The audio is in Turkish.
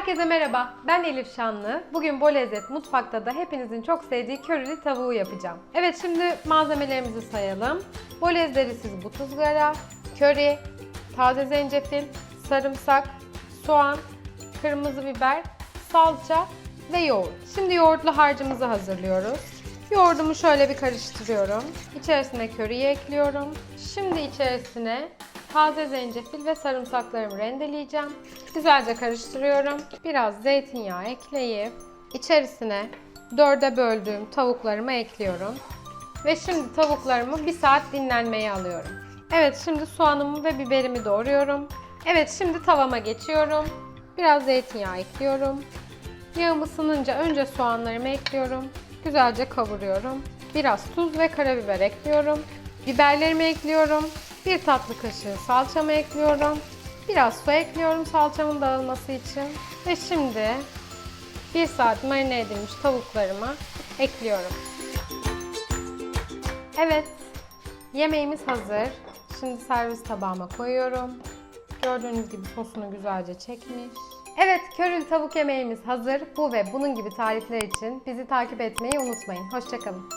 Herkese merhaba, ben Elif Şanlı. Bugün Bol Lezzet Mutfak'ta da hepinizin çok sevdiği körili tavuğu yapacağım. Evet şimdi malzemelerimizi sayalım. Bol ezberisiz but ızgara, köri, taze zencefil, sarımsak, soğan, kırmızı biber, salça ve yoğurt. Şimdi yoğurtlu harcımızı hazırlıyoruz. Yoğurdumu şöyle bir karıştırıyorum. İçerisine köriyi ekliyorum. Şimdi içerisine taze zencefil ve sarımsaklarımı rendeleyeceğim. Güzelce karıştırıyorum. Biraz zeytinyağı ekleyip içerisine dörde böldüğüm tavuklarımı ekliyorum. Ve şimdi tavuklarımı bir saat dinlenmeye alıyorum. Evet şimdi soğanımı ve biberimi doğruyorum. Evet şimdi tavama geçiyorum. Biraz zeytinyağı ekliyorum. Yağım ısınınca önce soğanlarımı ekliyorum. Güzelce kavuruyorum. Biraz tuz ve karabiber ekliyorum. Biberlerimi ekliyorum. Bir tatlı kaşığı salçamı ekliyorum. Biraz su ekliyorum salçamın dağılması için. Ve şimdi bir saat marine edilmiş tavuklarımı ekliyorum. Evet, yemeğimiz hazır. Şimdi servis tabağıma koyuyorum. Gördüğünüz gibi sosunu güzelce çekmiş. Evet, körül tavuk yemeğimiz hazır. Bu ve bunun gibi tarifler için bizi takip etmeyi unutmayın. Hoşçakalın.